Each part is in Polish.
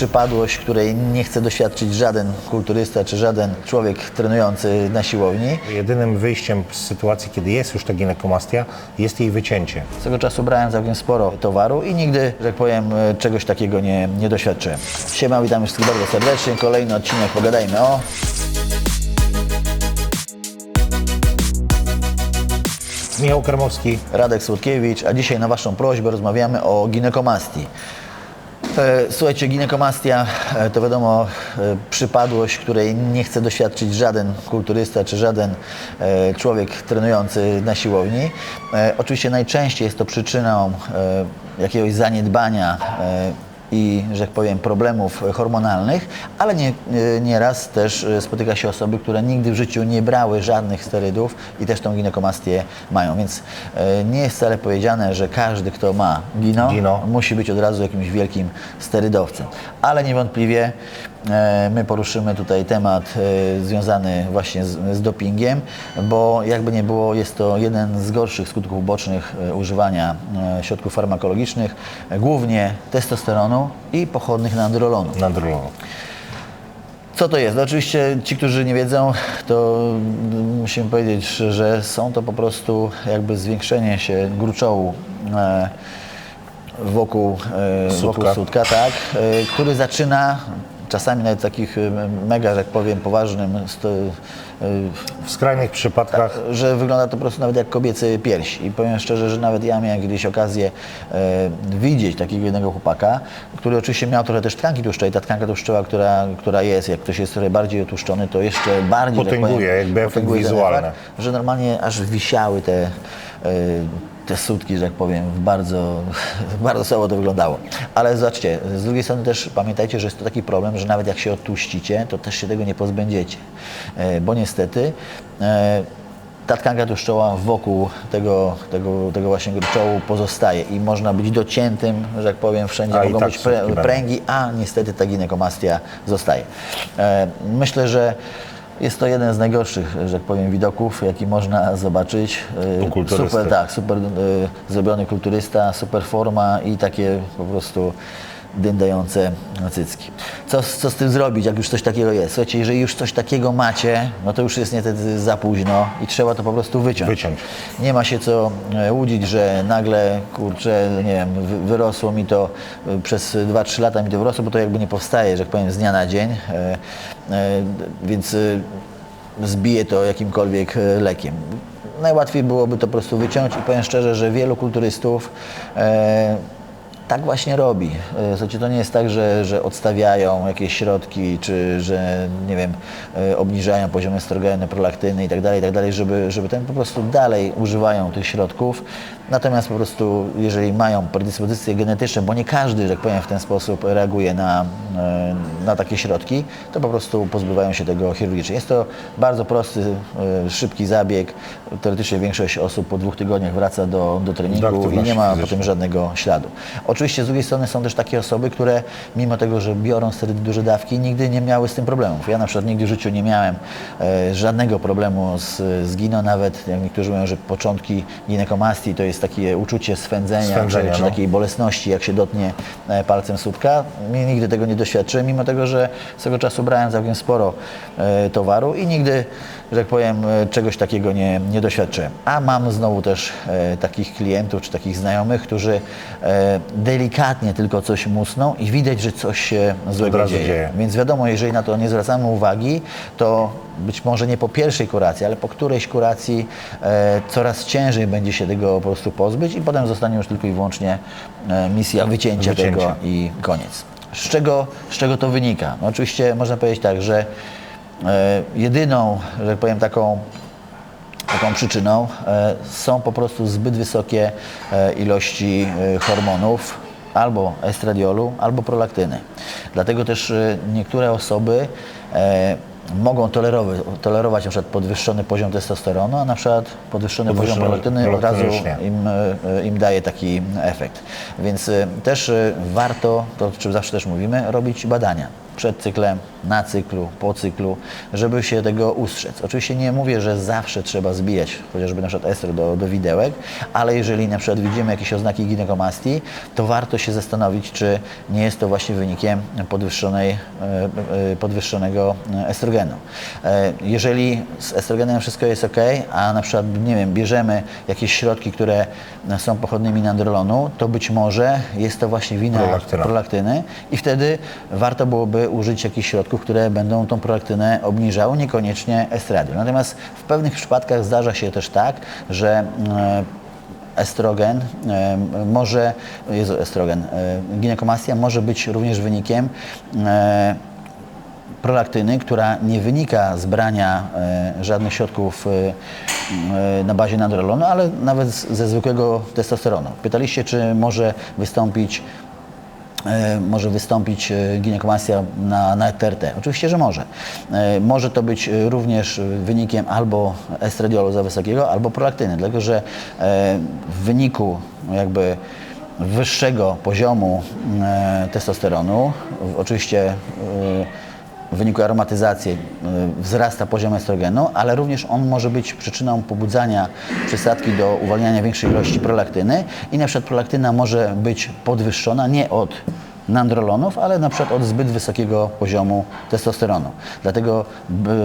przypadłość, której nie chce doświadczyć żaden kulturysta czy żaden człowiek trenujący na siłowni. Jedynym wyjściem z sytuacji, kiedy jest już ta ginekomastia, jest jej wycięcie. Swego czasu brałem całkiem sporo towaru i nigdy, że tak powiem, e, czegoś takiego nie, nie doświadczyłem. Siema, witam wszystkich bardzo serdecznie. Kolejny odcinek Pogadajmy o... Michał Karmowski, Radek Słodkiewicz, a dzisiaj na Waszą prośbę rozmawiamy o ginekomastii. E, Słuchajcie, ginekomastia e, to wiadomo e, przypadłość, której nie chce doświadczyć żaden kulturysta czy żaden człowiek trenujący na siłowni. Oczywiście najczęściej jest to przyczyną jakiegoś zaniedbania i, że tak powiem, problemów hormonalnych, ale nie, nie- nieraz też e, spotyka się osoby, które nigdy w życiu nie brały żadnych sterydów i też tą ginekomastię mają. Więc e, nie jest wcale powiedziane, że każdy, kto ma gino, Gino. musi być od razu jakimś wielkim sterydowcem. Ale niewątpliwie my poruszymy tutaj temat e, związany właśnie z, z dopingiem, bo jakby nie było, jest to jeden z gorszych skutków ubocznych e, używania e, środków farmakologicznych, e, głównie testosteronu i pochodnych nandrolonów. Nandrolonu. Co to jest? No oczywiście ci, którzy nie wiedzą, to musimy powiedzieć, że są to po prostu jakby zwiększenie się gruczołu e, wokół, e, Sutka. wokół sutka, tak, e, który zaczyna czasami nawet w takich mega, że tak powiem, poważnym e, W skrajnych przypadkach że wygląda to po prostu nawet jak kobiecy pierś. I powiem szczerze, że nawet ja miałem kiedyś okazję e, widzieć takiego jednego chłopaka, który oczywiście miał trochę też tkanki tłuszczowej. Ta tkanka tłuszczowa, która, która jest, jak ktoś jest trochę bardziej otłuszczony, to jeszcze bardziej tak Potęguje, powiem, jakby efekt wizualny. efekt, że normalnie aż wisiały te, e, te sutki, że tak powiem, bardzo, bardzo słabo to wyglądało. Ale zobaczcie, z drugiej strony też pamiętajcie, że jest to taki problem, że nawet jak się odtłuścicie, to też się tego nie pozbędziecie. E, Bo niestety e, ta tkanka tłuszczowa wokół tego, tego, tego właśnie gruczołu pozostaje i można być dociętym, że tak powiem, wszędzie A mogą tak być pręgi, a niestety ta ginekomastia zostaje. E, myślę, że jest to jeden z najgorszych, że tak powiem, widoków, jaki można zobaczyć. E. Super, tak, super e, zrobiony kulturysta, super forma i takie po prostu dyndające cycki. Co, co z tym zrobić, jak już coś takiego jest? Słuchajcie, jeżeli już coś takiego macie, no to już jest niestety za późno i trzeba to po prostu wyciąć. Wyciąć. Nie ma się co e, łudzić, że nagle, kurczę, nie wiem, wy- wyrosło mi to e, przez 2-3 lata mi to wyrosło, bo to jakby nie powstaje, że tak powiem, z dnia na dzień, e, więc zbije to jakimkolwiek lekiem. Najłatwiej byłoby to po prostu wyciąć i powiem szczerze, że wielu kulturystów e, tak właśnie robi. E, Słuchajcie, to nie jest tak, że, że odstawiają jakieś środki, czy że, nie wiem, e, obniżają poziom estrogenu, prolaktyny i tak dalej, i tak żeby, żeby ten po prostu dalej używają tych środków. Natomiast po prostu, jeżeli mają predyspozycje genetyczne, bo nie każdy, że tak powiem, w ten sposób reaguje na, e, na takie środki, to po prostu pozbywają się tego chirurgicznie. Jest to bardzo prosty, e, szybki zabieg. Teoretycznie większość osób po dwóch tygodniach wraca do, do treningu i nie ma po tym żadnego śladu. Oczywiście z drugiej strony są też takie osoby, które mimo tego, że biorą sterydy duże dawki, nigdy nie miały z tym problemów. Ja na przykład nigdy w życiu nie miałem e, żadnego problemu z, z gino, nawet jak niektórzy mówią, że początki ginekomastii to jest takie uczucie swędzenia, Swędzenia, czy, czy no. takiej bolesności, jak się dotnie e, palcem. Mi nigdy tego nie doświadczyłem, mimo tego, że swego czasu brałem całkiem sporo e, towaru i nigdy, że tak powiem, e, czegoś takiego nie, nie doświadczyłem. A mam znowu też takich klientów, czy takich znajomych, którzy delikatnie tylko coś musną i widać, że coś się złego dzieje. dzieje. Więc wiadomo, jeżeli na to nie zwracamy uwagi, to być może nie po pierwszej kuracji, ale po którejś kuracji e, coraz ciężej będzie się tego po prostu pozbyć i potem zostanie już tylko i wyłącznie e, misja wycięcia, Wycięcie. tego i koniec. Z czego, z czego to wynika? No oczywiście można powiedzieć tak, że e, jedyną, że tak powiem, taką taką przyczyną e, są po prostu zbyt wysokie e, ilości e, hormonów albo estradiolu, albo prolaktyny. Dlatego też e, niektóre osoby e, mogą tolerować, tolerować na przykład podwyższony poziom testosteronu, a na przykład podwyższony poziom prolaktyny od razu im, e, im daje taki efekt. Więc e, też e, warto, to o czym zawsze też mówimy, robić badania przed cyklem, na cyklu, po cyklu, żeby się tego ustrzec. Oczywiście nie mówię, że zawsze trzeba zbijać chociażby na przykład estro do, do widełek, ale jeżeli na przykład widzimy jakieś oznaki ginekomastii, to warto się zastanowić, czy nie jest to właśnie wynikiem podwyższonej, e, e, podwyższonego estrogenu. E, Jeżeli z estrogenem wszystko jest ok, a na przykład, nie wiem, bierzemy jakieś środki, które są pochodnymi nandrolonu, to być może jest to właśnie wina Prolaktyna. prolaktyny i wtedy warto byłoby użyć jakichś środków, które będą tą prolaktynę obniżały, niekoniecznie estradiol. Natomiast w pewnych przypadkach zdarza się też tak, że e, estrogen e, może, Jezu, estrogen, e, ginekomastia może być również wynikiem prolaktyny, która nie wynika z brania żadnych środków na bazie nadrolonu, ale nawet ze zwykłego testosteronu. Pytaliście, czy może wystąpić może wystąpić e, ginekomastia na, na TRT? Oczywiście, że może. E, Może to być e, również e, wynikiem albo estradiolu za wysokiego, albo prolaktyny, dlatego że e, w wyniku jakby wyższego poziomu e, testosteronu, oczywiście e, w wyniku aromatyzacji y, wzrasta poziom estrogenu, ale również on może być przyczyną pobudzania przysadki do uwalniania większej ilości prolaktyny i na przykład prolaktyna może być podwyższona nie od nandrolonów, ale na przykład od zbyt wysokiego poziomu testosteronu. Dlatego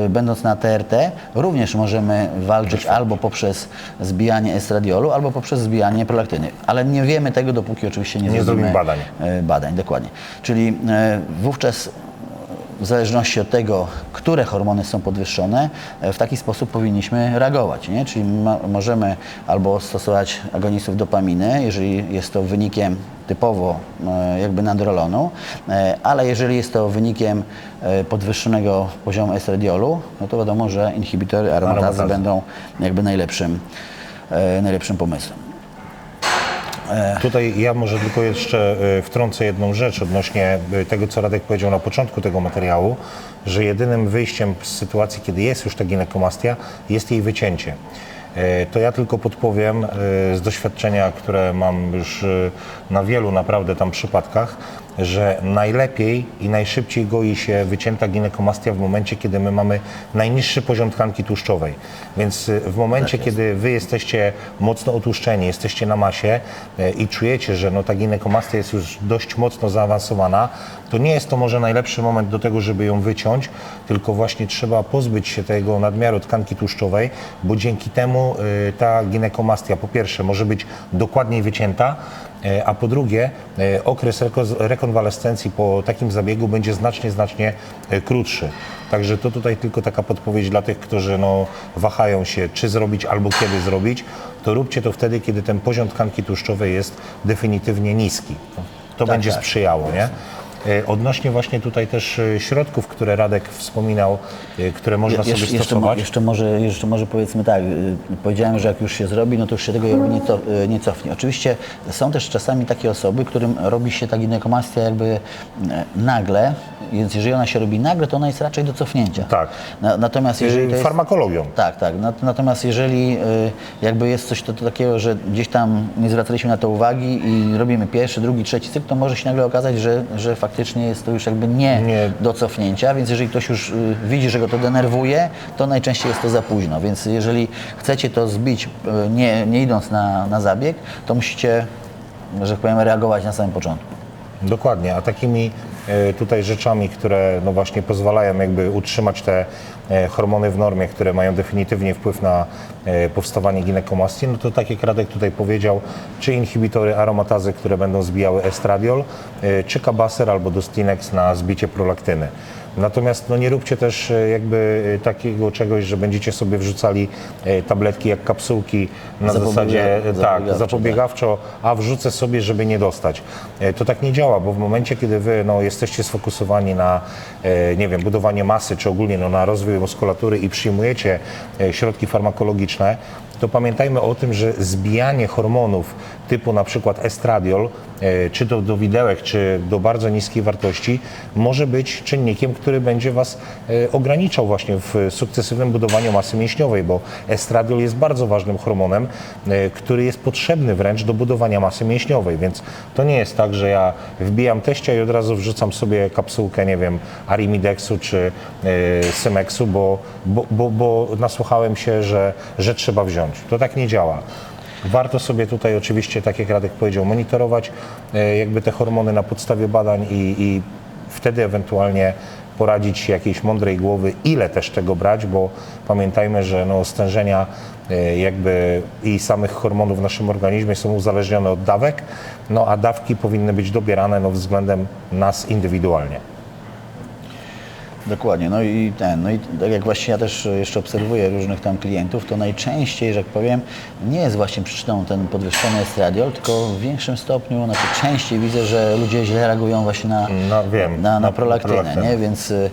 będąc na TRT również możemy walczyć albo poprzez zbijanie estradiolu, albo poprzez zbijanie prolaktyny. Ale nie wiemy tego, dopóki oczywiście nie, Nie zrobimy badań. e, badań, dokładnie. Czyli e, wówczas w zależności od tego, które hormony są podwyższone, e, w taki sposób powinniśmy reagować. Nie? Czyli możemy albo stosować agonistów dopaminy, jeżeli jest to wynikiem typowo e, jakby nandrolonu, e, ale jeżeli jest to wynikiem podwyższonego poziomu estradiolu, no to wiadomo, że inhibitory aromatazy będą jakby najlepszym, najlepszym pomysłem. Tutaj ja może tylko jeszcze y, wtrącę jedną rzecz odnośnie y, tego, co Radek powiedział na początku tego materiału, że jedynym wyjściem z sytuacji, kiedy jest już ta ginekomastia, jest jej wycięcie. To ja tylko podpowiem z doświadczenia, które mam już na wielu naprawdę tam przypadkach, że najlepiej i najszybciej goi się wycięta ginekomastia w momencie, kiedy my mamy najniższy poziom tkanki tłuszczowej. Więc y, w momencie, kiedy wy jesteście mocno otłuszczeni, jesteście na masie y, i czujecie, że no, ta ginekomastia jest już dość mocno zaawansowana, to nie jest to może najlepszy moment do tego, żeby ją wyciąć, tylko właśnie trzeba pozbyć się tego nadmiaru tkanki tłuszczowej, bo dzięki temu y, ta ginekomastia po pierwsze może być dokładniej wycięta, a po drugie e, okres reko- rekonwalescencji po takim zabiegu będzie znacznie, znacznie e, krótszy. Także to tutaj tylko taka podpowiedź dla tych, którzy no, wahają się, czy zrobić albo kiedy zrobić, to róbcie to wtedy, kiedy ten poziom tkanki tłuszczowej jest definitywnie niski. To będzie tak. sprzyjało, nie? E, Odnośnie właśnie tutaj też e, środków, które Radek wspominał, e, które można sobie jeszcze, stosować. jeszcze, może, jeszcze może powiedzmy tak, powiedziałem, że jak już się zrobi, no to już się tego jakby nie, to, nie cofnie. Oczywiście są też czasami takie osoby, którym robi się ta ginekomastia jakby nagle, więc jeżeli ona się robi nagle, to ona jest raczej do cofnięcia. Tak. Na, natomiast jeżeli jest, Farmakologią. tak, tak. Nat- Natomiast jeżeli jakby jest coś to, to takiego, że gdzieś tam nie zwracaliśmy na to uwagi i robimy pierwszy, drugi, trzeci cykl, to może się nagle okazać, że, że faktycznie jest to już jakby nie, Nie. do cofnięcia, więc jeżeli ktoś już y, widzi, że go to denerwuje, to najczęściej jest to za późno. Więc jeżeli chcecie to zbić, y, nie, nie idąc na, na zabieg, to musicie, że tak powiem, reagować na samym początku. Dokładnie, a takimi tutaj rzeczami, które no właśnie pozwalają jakby utrzymać te e, hormony w normie, które mają definitywnie wpływ na e, powstawanie ginekomastii, no to tak jak Radek tutaj powiedział, czy inhibitory aromatazy, które będą zbijały estradiol, e, czy kabaser albo dostinex na zbicie prolaktyny. Natomiast no nie róbcie też e, jakby e, takiego czegoś, że będziecie sobie wrzucali e, tabletki jak kapsułki na Zapobiega- zasadzie tak, zapobiegawczo, zapobiegawczo, a wrzucę sobie, żeby nie dostać. To tak nie działa, bo w momencie, kiedy wy no, jesteście sfokusowani na, nie wiem, budowanie masy, czy ogólnie no, na rozwój muskulatury i przyjmujecie środki farmakologiczne, to pamiętajmy o tym, że zbijanie hormonów typu na przykład estradiol, e, czy to do widełek, czy do bardzo niskiej wartości, może być czynnikiem, który będzie Was e, ograniczał właśnie w sukcesywnym budowaniu masy mięśniowej, bo estradiol jest bardzo ważnym hormonem, e, który jest potrzebny wręcz do budowania masy mięśniowej, więc to nie jest tak, że ja wbijam teścia i od razu wrzucam sobie kapsułkę, nie wiem, Arimidexu czy Symexu, bo, bo, bo, bo nasłuchałem się, że, że trzeba wziąć. To tak nie działa. Warto sobie tutaj oczywiście, tak jak Radek powiedział, monitorować e, jakby te hormony na podstawie badań i, i wtedy ewentualnie poradzić się jakiejś mądrej głowy, ile też tego brać, bo pamiętajmy, że no, stężenia e, jakby i samych hormonów w naszym organizmie są uzależnione od dawek, no a dawki powinny być dobierane no, względem nas indywidualnie. Dokładnie, no i ten, no i tak jak właśnie ja też jeszcze obserwuję różnych tam klientów, to najczęściej, że tak powiem, nie jest właśnie przyczyną ten podwyższony estradiol, tylko w większym stopniu, znaczy częściej widzę, że ludzie źle reagują właśnie na, No, wiem, na, na, na prolaktynę, prolaktynę. nie? Więc y,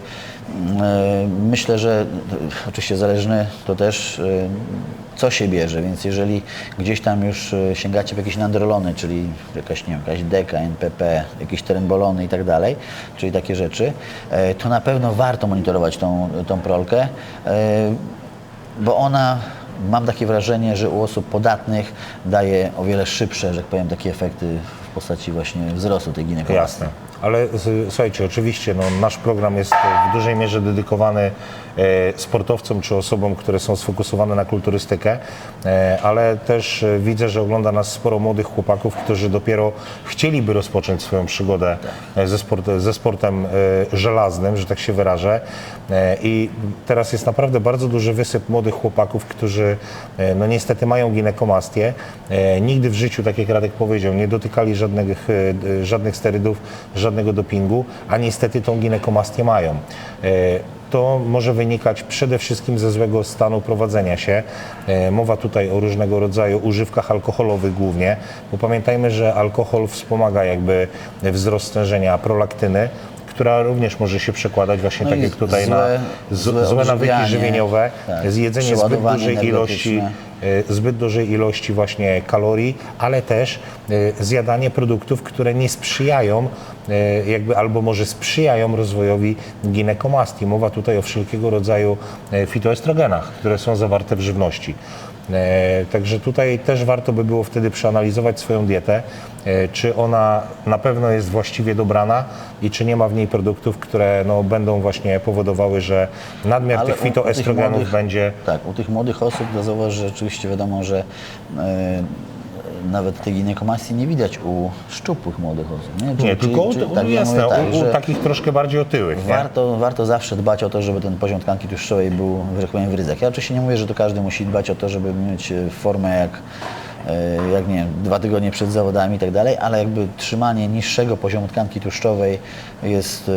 myślę, że y, oczywiście zależny to też y, co się bierze, więc jeżeli gdzieś tam już sięgacie w jakieś nandrolony, czyli jakaś, nie wiem, jakaś deka, NPP, jakieś terenbolony i tak dalej, czyli takie rzeczy, e, to na pewno warto monitorować tą, tą prolkę, e, bo ona, mam takie wrażenie, że u osób podatnych daje o wiele szybsze, że tak powiem, takie efekty w postaci właśnie wzrostu tej ginekomastii. Jasne. Ale z- słuchajcie, oczywiście no, nasz program jest w dużej mierze dedykowany e, sportowcom czy osobom, które są sfokusowane na kulturystykę, ale też widzę, że ogląda nas sporo młodych chłopaków, którzy dopiero chcieliby rozpocząć swoją przygodę ze, sport, ze sportem żelaznym, że tak się wyrażę. I teraz jest naprawdę bardzo duży wysyp młodych chłopaków, którzy no niestety mają ginekomastię. Nigdy w życiu, tak jak Radek powiedział, nie dotykali żadnych, żadnych sterydów, żadnego dopingu, a niestety tą ginekomastię mają. E, To może wynikać przede wszystkim ze złego stanu prowadzenia się. E, Mowa tutaj o różnego rodzaju używkach alkoholowych głównie, bo pamiętajmy, że alkohol wspomaga jakby wzrost stężenia prolaktyny, która również może się przekładać właśnie No tak jak tutaj złe- na złe złe nawyki żywieniowe, tak, zjedzenie zbyt dużej ilości e, zbyt dużej ilości właśnie kalorii, ale też zjadanie produktów, które nie sprzyjają jakby albo może sprzyjają rozwojowi ginekomastii. Mowa tutaj o wszelkiego rodzaju e, fitoestrogenach, które są zawarte w żywności. E, Także tutaj też warto by było wtedy przeanalizować swoją dietę, e, czy ona na pewno jest właściwie dobrana i czy nie ma w niej produktów, które no, będą właśnie powodowały, że nadmiar Ale tych u tych fitoestrogenów młodych- będzie Tak, u tych młodych osób to zauważ, że rzeczywiście wiadomo, że e, nawet tej ginekomastii nie widać u szczupłych młodych osób. Nie, Czyli- Nie, tylko czyli- u, tak, ja jasne, tak, u, u takich troszkę bardziej otyłych. Nie? Warto, warto zawsze dbać o to, żeby ten poziom tkanki tłuszczowej był, że tak powiem, w ryzach. Ja oczywiście nie mówię, że to każdy musi dbać o to, żeby mieć e, formę jak, e, jak nie wiem, dwa tygodnie przed zawodami i tak dalej, ale jakby trzymanie niższego poziomu tkanki tłuszczowej jest e,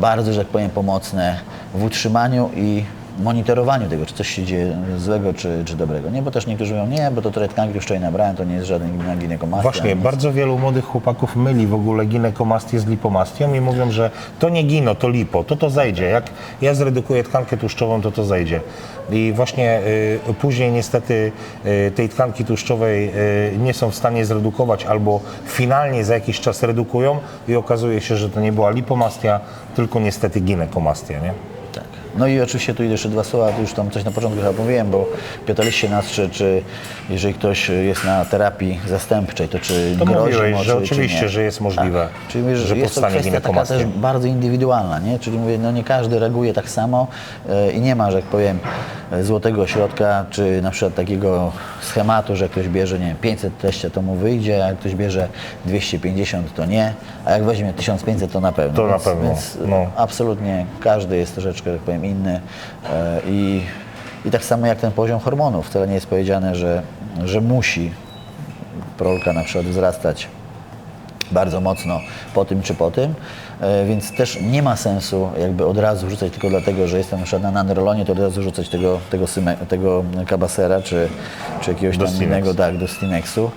bardzo, że tak powiem, pomocne w utrzymaniu i monitorowaniu tego, czy coś się dzieje złego, czy, czy dobrego. Nie, bo też niektórzy mówią, nie, bo to trochę tkanki tłuszczowej nabrałem, to nie jest żaden ginekomastia. Właśnie, bardzo wielu młodych chłopaków myli w ogóle ginekomastię z lipomastią i mówią, że to nie gino, to lipo, to to zejdzie. Jak ja zredukuję tkankę tłuszczową, to to zejdzie. I właśnie y, później niestety y, tej tkanki tłuszczowej y, nie są w stanie zredukować albo finalnie za jakiś czas redukują i okazuje się, że to nie była lipomastia, tylko niestety ginekomastia, nie? No i oczywiście tu jeszcze dwa słowa, tu już tam coś na początku chyba mówiłem, bo Piotr Liś się nas, czy, czy jeżeli ktoś jest na terapii zastępczej, to czy To grozi mówiłeś, że czy, oczywiście, że jest możliwe, Tak. Czyli mówię, że, że jest to kwestia taka też bardzo indywidualna, nie? Czyli mówię, no nie każdy reaguje tak samo e, i nie ma, że jak powiem, e, złotego środka, czy na przykład takiego schematu, że ktoś bierze, nie wiem, 500 teścia to mu wyjdzie, a jak ktoś bierze 250 to nie, a jak weźmie 1500 to na pewno. To na więc, pewno, Więc no. absolutnie każdy jest troszeczkę, tak powiem, inny e, i, i tak samo jak ten poziom hormonów. Wcale nie jest powiedziane, że, że musi prolka na przykład wzrastać bardzo mocno po tym czy po tym, e, więc też nie ma sensu jakby od razu rzucać tylko dlatego, że jestem na nandrolonie, to od razu rzucać tego, tego, syme, tego kabasera czy, czy jakiegoś Do tam innego, tak, do Stimexu.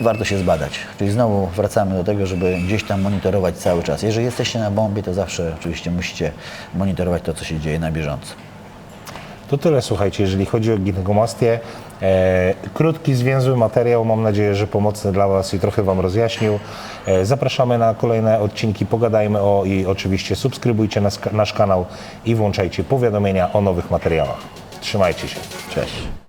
Warto się zbadać. Czyli znowu wracamy do tego, żeby gdzieś tam monitorować cały czas. Jeżeli jesteście na bombie, to zawsze oczywiście musicie monitorować to, co się dzieje na bieżąco. To tyle, słuchajcie, jeżeli chodzi o ginekomastię. E, krótki, zwięzły materiał, mam nadzieję, że pomocny dla Was i trochę Wam rozjaśnił. E, zapraszamy na kolejne odcinki, pogadajmy o i oczywiście subskrybujcie nas, nasz kanał i włączajcie powiadomienia o nowych materiałach. Trzymajcie się. Cześć.